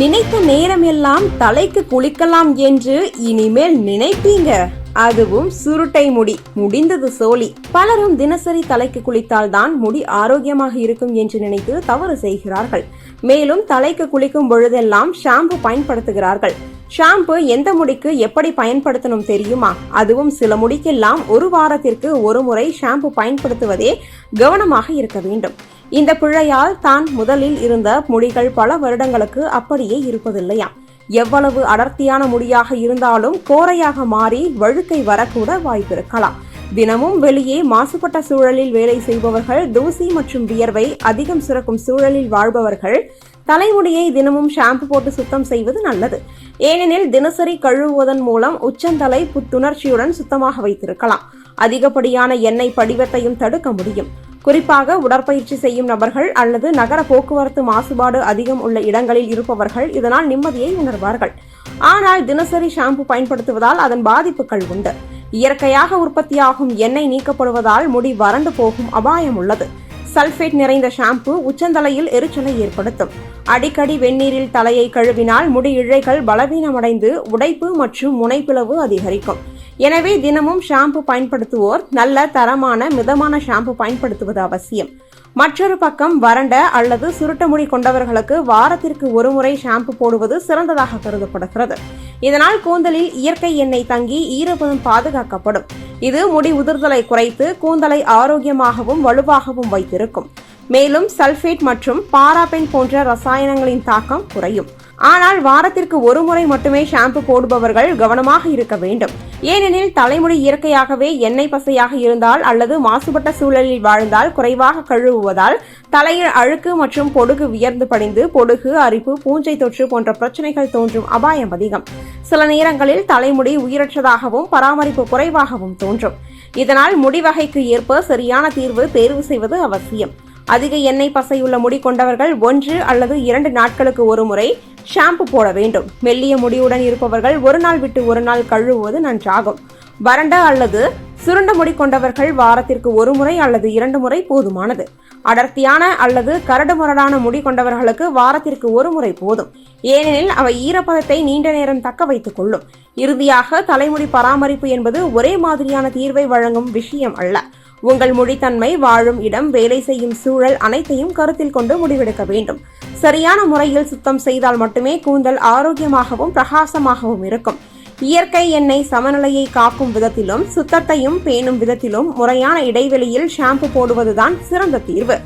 நினைத்த நேரமெல்லாம் தலைக்கு குளிக்கலாம் என்று இனிமேல் நினைப்பீங்க. அதுவும் சுருட்டை முடி முடிந்தது சோலி. பலரும் தினசரி தலைக்கு குளித்தால்தான் முடி ஆரோக்கியமாக இருக்கும் என்று நினைத்து தவறு செய்கிறார்கள். மேலும் தலைக்கு குளிக்கும் பொழுதெல்லாம் ஷாம்பு பயன்படுத்துகிறார்கள். ஷாம்பு எந்த முடிக்கு எப்படி பயன்படுத்தணும் தெரியுமா? அதுவும் சில முடிக்கெல்லாம் ஒரு வாரத்திற்கு ஒரு முறை ஷாம்பு பயன்படுத்துவதே கவனமாக இருக்க வேண்டும். இந்த பிழையால் தான் முதலில் இருந்த முடிகள் பல வருடங்களுக்கு அப்படியே இருப்பதில்லையா? எவ்வளவு அடர்த்தியான முடியாக இருந்தாலும் கோரையாக மாறி வழுக்கை வரக்கூட வாய்ப்பிருக்கலாம். தினமும் வெளியே மாசுபட்ட சூழலில் வேலை செய்பவர்கள் தூசி மற்றும் வியர்வை அதிகம் சுரக்கும் சூழலில் வாழ்பவர்கள் தலைமுடியை தினமும் ஷாம்பு போட்டு சுத்தம் செய்வது நல்லது. ஏனெனில் தினசரி கழுவுவதன் மூலம் உச்சந்தலை புத்துணர்ச்சியுடன் சுத்தமாக வைத்திருக்கலாம். அதிகப்படியான எண்ணெய் படிவத்தையும் தடுக்க முடியும். குறிப்பாக உடற்பயிற்சி செய்யும் நபர்கள் அல்லது நகர போக்குவரத்து மாசுபாடு அதிகம் உள்ள இடங்களில் இருப்பவர்கள் இதனால் நிம்மதியை உணர்வார்கள். ஆனால் தினசரி ஷாம்பு பயன்படுத்துவதால் அதன் பாதிப்புகள் உண்டு. இயற்கையாக உற்பத்தியாகும் எண்ணெய் நீக்கப்படுவதால் முடி வறண்டு போகும் அபாயம் உள்ளது. சல்ஃபேட் நிறைந்த ஷாம்பு உச்சந்தலையில் எரிச்சலை ஏற்படுத்தும். அடிக்கடி வெந்நீரில் தலையை கழுவினால் முடி இழைகள் பலவீனமடைந்து உடைப்பு மற்றும் முனைப்பிளவு அதிகரிக்கும். எனவே தினமும் ஷாம்பு பயன்படுத்துவோர் நல்ல தரமான மிதமான ஷாம்பு பயன்படுத்துவது அவசியம். மற்றொரு பக்கம் வறண்ட அல்லது சுருட்ட முடி கொண்டவர்களுக்கு வாரத்திற்கு ஒருமுறை ஷாம்பு போடுவது சிறந்ததாக கருதப்படுகிறது. இதனால் கூந்தலில் இயற்கை எண்ணெய் தங்கி ஈரப்பதம் பாதுகாக்கப்படும். இது முடி உதிர்தலை குறைத்து கூந்தலை ஆரோக்கியமாகவும் வலுவாகவும் வைத்திருக்கும். மேலும் சல்ஃபேட் மற்றும் பாராபென் போன்ற ரசாயனங்களின் தாக்கம் குறையும். ஆனால் வாரத்திற்கு ஒரு முறை மட்டுமே ஷாம்பு போடுபவர்கள் கவனமாக இருக்க வேண்டும். ஏனெனில் தலைமுடி இயற்கையாகவே எண்ணெய் பசையாக இருந்தால் அல்லது மாசுபட்ட சூழலில் வாழ்ந்தால் குறைவாக கழுவுவதால் தலையில் அழுக்கு மற்றும் பொடுகு வியர்ந்து படிந்து பொடுகு அரிப்பு பூஞ்சை தொற்று போன்ற பிரச்சனைகள் தோன்றும் அபாயம் அதிகம். சில நேரங்களில் தலைமுடி உயிரற்றதாகவும் பராமரிப்பு குறைவாகவும் தோன்றும். இதனால் முடிவகைக்கு ஏற்ப சரியான தீர்வு தேர்வு செய்வது அவசியம். அதிக எண்ணெய் பசையுள்ள முடி கொண்டவர்கள் ஒன்று அல்லது இரண்டு நாட்களுக்கு ஒரு முறை ஷாம்பு போட வேண்டும். மெல்லிய முடியுடன் இருப்பவர்கள் ஒரு நாள் விட்டு ஒரு நாள் கழுவுவது நன்றாகும். வறண்ட அல்லது சுருண்ட முடி கொண்டவர்கள் வாரத்திற்கு ஒரு முறை அல்லது இரண்டு முறை போதுமானது. அடர்த்தியான அல்லது கரடு முரடான முடி கொண்டவர்களுக்கு வாரத்திற்கு ஒரு முறை போதும். ஏனெனில் அவை ஈரப்பதத்தை நீண்ட நேரம் தக்க வைத்துக் கொள்ளும். இறுதியாக தலைமுடி பராமரிப்பு என்பது ஒரே மாதிரியான தீர்வை வழங்கும் விஷயம் அல்ல. உங்கள் மொழித்தன்மை வாழும் இடம் வேலை செய்யும் சூழல் அனைத்தையும் கருத்தில் கொண்டு முடிவெடுக்க வேண்டும். சரியான முறையில் சுத்தம் செய்தால் மட்டுமே கூந்தல் ஆரோக்கியமாகவும் பிரகாசமாகவும் இருக்கும். இயற்கை எண்ணெய் சமநிலையை காக்கும் விதத்திலும் சுத்தத்தையும் பேணும் விதத்திலும் முறையான இடைவெளியில் ஷாம்பு போடுவதுதான் சிறந்த தீர்வு.